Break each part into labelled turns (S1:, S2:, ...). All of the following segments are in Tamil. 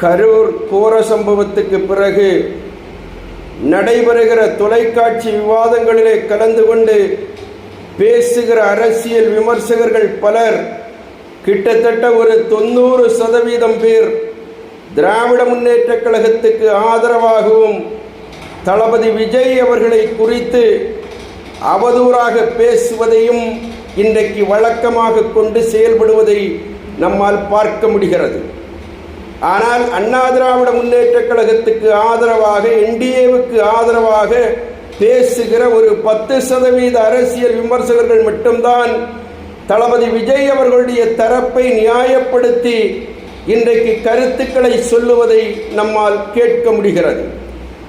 S1: கரூர் கோர சம்பவத்துக்கு பிறகு நடைபெறுகிற தொலைக்காட்சி விவாதங்களிலே கலந்து கொண்டு பேசுகிற அரசியல் விமர்சகர்கள் பலர் கிட்டத்தட்ட ஒரு தொண்ணூறு சதவீதம் பேர் திராவிட முன்னேற்ற கழகத்துக்கு ஆதரவாகவும் தளபதி விஜய் அவர்களை குறித்து அவதூறாக பேசுவதையும் இன்றைக்கு வழக்கமாக கொண்டு செயல்படுவதை நம்மால் பார்க்க முடிகிறது. ஆனால் அண்ணா திராவிட முன்னேற்றக் கழகத்துக்கு ஆதரவாக என்டிஏவுக்கு ஆதரவாக பேசுகிற ஒரு பத்து சதவீத அரசியல் விமர்சகர்கள் மட்டும்தான் தளபதி விஜய் அவர்களுடைய தரப்பை நியாயப்படுத்தி இன்றைக்கு கருத்துக்களை சொல்லுவதை நம்மால் கேட்க முடிகிறது.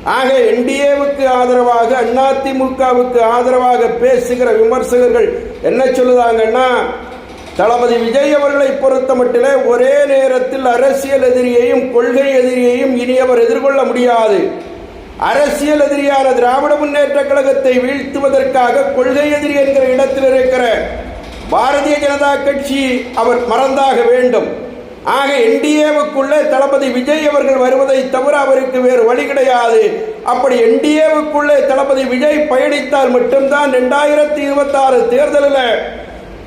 S1: ஆக என்டிஏவுக்கு ஆதரவாக அதிமுகவுக்கு ஆதரவாக பேசுகிற விமர்சகர்கள் என்ன சொல்லுதாங்கன்னா தளபதி விஜய் அவர்களை பொறுத்த மட்டிலே ஒரே நேரத்தில் அரசியல் எதிரியையும் கொள்கை எதிரியையும் இனி அவர் எதிர்கொள்ள முடியாது. அரசியல் எதிரியான திராவிட முன்னேற்ற கழகத்தை வீழ்த்துவதற்காக கொள்கை எதிரி என்கிற இடத்தில் இருக்கிற பாரதிய ஜனதா கட்சி அவர் மறந்தாக வேண்டும். ஆக என்டிஏவுக்குள்ளே தளபதி விஜய் அவர்கள் வருவதை தவிர அவருக்கு வேறு வழி கிடையாது. அப்படி என்டிஏவுக்குள்ளே தளபதி விஜய் பயணித்தால் மட்டும்தான் ரெண்டாயிரத்தி இருபத்தாறு தேர்தலில்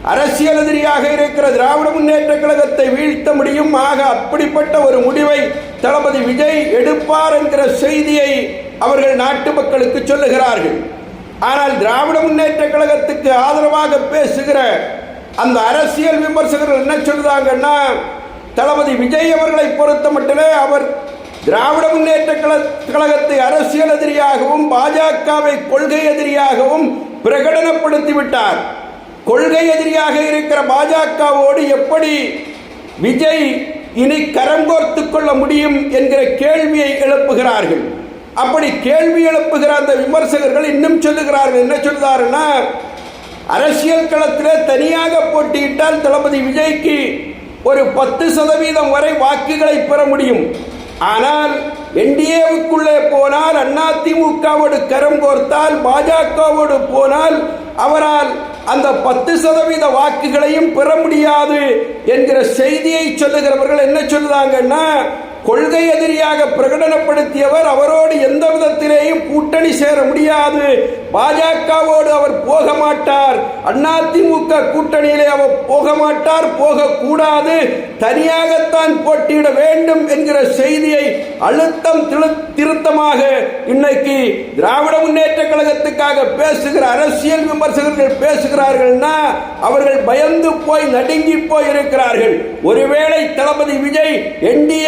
S1: அரசியல் எதிரியாக இருக்கிற திராவிட முன்னேற்ற கழகத்தை வீழ்த்த முடியும். ஆக அப்படிப்பட்ட ஒரு முடிவை தளபதி விஜய் எடுப்பார் என்கிற செய்தியை அவர்கள் நாட்டு மக்களுக்கு சொல்லுகிறார்கள். ஆனால் திராவிட முன்னேற்ற கழகத்துக்கு ஆதரவாக பேசுகிற அந்த அரசியல் விமர்சகர்கள் என்ன சொல்லுதாங்கன்னா தளபதி விஜய் அவர்களை பொறுத்த மட்டுமே அவர் திராவிட முன்னேற்ற கழ- கழகத்தை அரசியல் எதிரியாகவும் பாஜகவை கொள்கை எதிரியாகவும் பிரகடனப்படுத்தி விட்டார். கொள்கை எதிரியாக இருக்கிற பாஜகவோடு எப்படி விஜய் இனி கரம் கோர்த்து கொள்ள முடியும் என்கிற கேள்வியை எழுப்புகிறார்கள். அப்படி கேள்வி எழுப்புகிற அந்த விமர்சகர்கள் இன்னும் சொல்லுகிறார்கள். என்ன சொல்கிறாருன்னா அரசியல் களத்தில் தனியாக போட்டியிட்டால் தளபதி விஜய்க்கு ஒரு பத்து சதவீதம் வரை வாக்குகளை பெற முடியும். ஆனால் என்டிஏவுக்குள்ளே போனால் அதிமுகவோடு கரம் கோர்த்தால் பாஜகவோடு போனால் அவரால் அந்த பத்து சதவீத வாக்குகளையும் பெற முடியாது என்கிற செய்தியை சொல்லுகிறவர்கள் என்ன சொல்லுதாங்கன்னா கொள்கை எதிரியாக பிரகடனப்படுத்தியவர் அவரோடு எந்த விதத்திலேயும் கூட்டணி சேர முடியாது. பாஜகவோடு அவர் போக மாட்டார். அதிமுக கூட்டணியிலே அவர் போக மாட்டார் போகக்கூடாது. தனியாகத்தான் போட்டியிட வேண்டும் என்கிற செய்தியை அழுத்தம் திரு- திருத்தமாக இன்னைக்கு திராவிட முன்னேற்ற கழகத்துக்காக பேசுகிற அரசியல் விமர்சகர்கள் பேசுகிறார்கள்னா அவர்கள் பயந்து போய் நடுங்கி போய் இருக்கிறார்கள் ஒருவேளை தளபதி விஜய் என்டிஏ